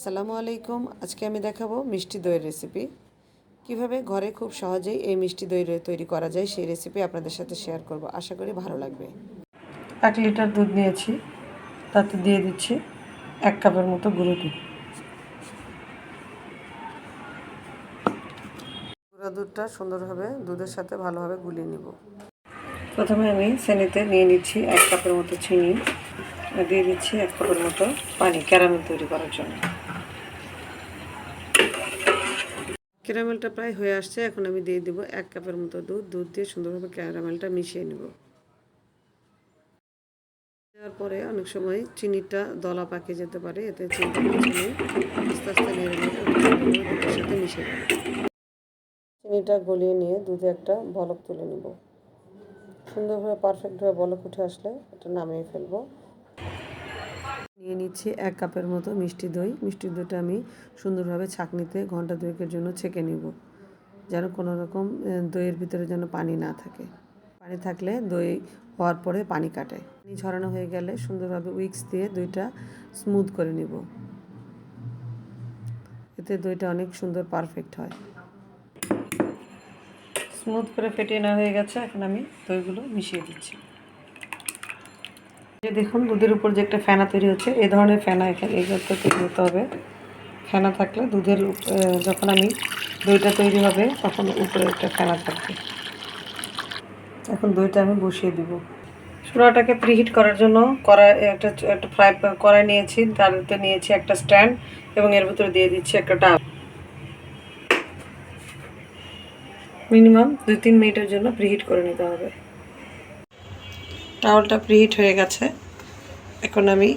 আসসালামু আলাইকুম। আজকে আমি দেখাবো মিষ্টি দইয়ের রেসিপি কীভাবে ঘরে খুব সহজেই এই মিষ্টি দই তৈরি করা যায় সেই রেসিপি আপনাদের সাথে শেয়ার করব। আশা করি ভালো লাগবে। এক লিটার দুধ নিয়েছি। তাতে দিয়ে দিচ্ছি এক কাপের মতো গুঁড়ো দুধ। গুঁড়ো দুধটা সুন্দরভাবে দুধের সাথে ভালোভাবে গুলিয়ে নিব। প্রথমে আমি শ্রেণীতে নিয়ে নিচ্ছি এক কাপের মতো চিনি। দিয়ে দিচ্ছি এক কাপের মতো পানি ক্যারামেল তৈরি করার জন্য। ক্যারামেলটা প্রায় হয়ে আসছে, এখন আমি দিয়ে দিব এক কাপের মতো দুধ। দুধ দিয়ে সুন্দরভাবে ক্যারামেলটা মিশিয়ে নেব। দেওয়ার পরে অনেক সময় চিনিটা দলা পাকে যেতে পারে, এতে চিনিটা চিনি আস্তে আস্তে নেড়ে সাথে মিশে চিনিটা গলিয়ে নিয়ে দুধে একটা বলক তুলে নেব। সুন্দরভাবে পারফেক্টভাবে বলক উঠে আসলে এটা নামিয়ে ফেলব। নিচ্ছি এক কাপের মতো মিষ্টি দই। মিষ্টি দইটা আমি সুন্দরভাবে ছাঁকনিতে ঘণ্টা দুয়েকের জন্য ছেঁকে নিব, যেন কোনো রকম দইয়ের ভিতরে যেন পানি না থাকে। পানি থাকলে দই হওয়ার পরে পানি কাটে। পানি ঝরানো হয়ে গেলে সুন্দরভাবে উইক্স দিয়ে দইটা স্মুথ করে নিব। এতে দইটা অনেক সুন্দর পারফেক্ট হয়। স্মুথ করে ফেটিয়ে নেওয়া হয়ে গেছে। এখন আমি দইগুলো মিশিয়ে দিচ্ছি। যে দেখুন, দুধের উপর যে একটা ফেনা তৈরি হচ্ছে এই ধরনের ফেনা এখানে, এই করতে তৈরি হতে হবে। ফেনা থাকলে দুধের যখন আমি দইটা তৈরি হবে, তখন উপরে একটা ফেনা থাকবে। এখন দইটা আমি বসিয়ে দিব। চুলাটাকে প্রিহিট করার জন্য কড়াই, একটা একটা ফ্রাই কড়াই নিয়েছি তারতে নিয়েছি একটা স্ট্যান্ড এবং এর ভিতরে দিয়ে দিচ্ছি একটা ডাব মিনিমাম দুই তিন মিনিটের জন্য প্রিহিট করে নিতে হবে। টাওয়ালটা প্রিহিট হয়ে গেছে। এখন আমি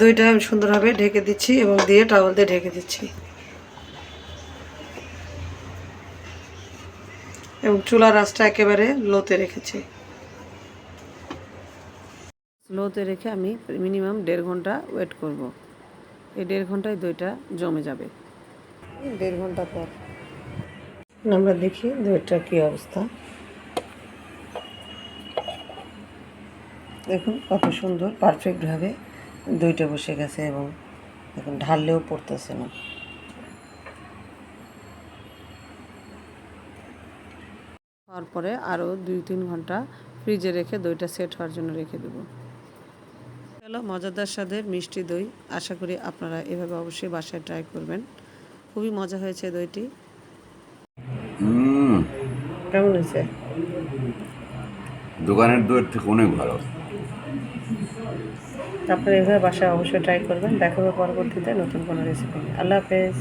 দইটা আমি সুন্দরভাবে ঢেকে দিচ্ছি এবং দিয়ে টাওয়াল দিয়ে ঢেকে দিচ্ছি। এবং চুলার আঁচটা একেবারে লোতে রেখেছি। লোতে রেখে আমি মিনিমাম দেড় ঘণ্টা ওয়েট করব। এই দেড় ঘন্টায় দইটা জমে যাবে। দেড় ঘণ্টা পর। আমরা দেখি দইটা কী অবস্থা। দেখুন কত সুন্দর পারফেক্টভাবে দইটা বসে গেছে এবং এখন ঢাললেও পড়তেছে না। হওয়ার পরে আরও দুই তিন ঘণ্টা ফ্রিজে রেখে দইটা সেট হওয়ার জন্য রেখে দেব। হলো মজাদার স্বাদে মিষ্টি দই। আশা করি আপনারা এভাবে অবশ্যই বাসায় ট্রাই করবেন। খুবই মজা হয়েছে দইটি। কেমন হয়েছে? দোকানের দইয়ের থেকে অনেক ভালো। আপনারা এভাবে বাসায় অবশ্যই ট্রাই করবেন। দেখা হবে পরবর্তীতে নতুন কোনো রেসিপি আল্লাহ হাফেজ।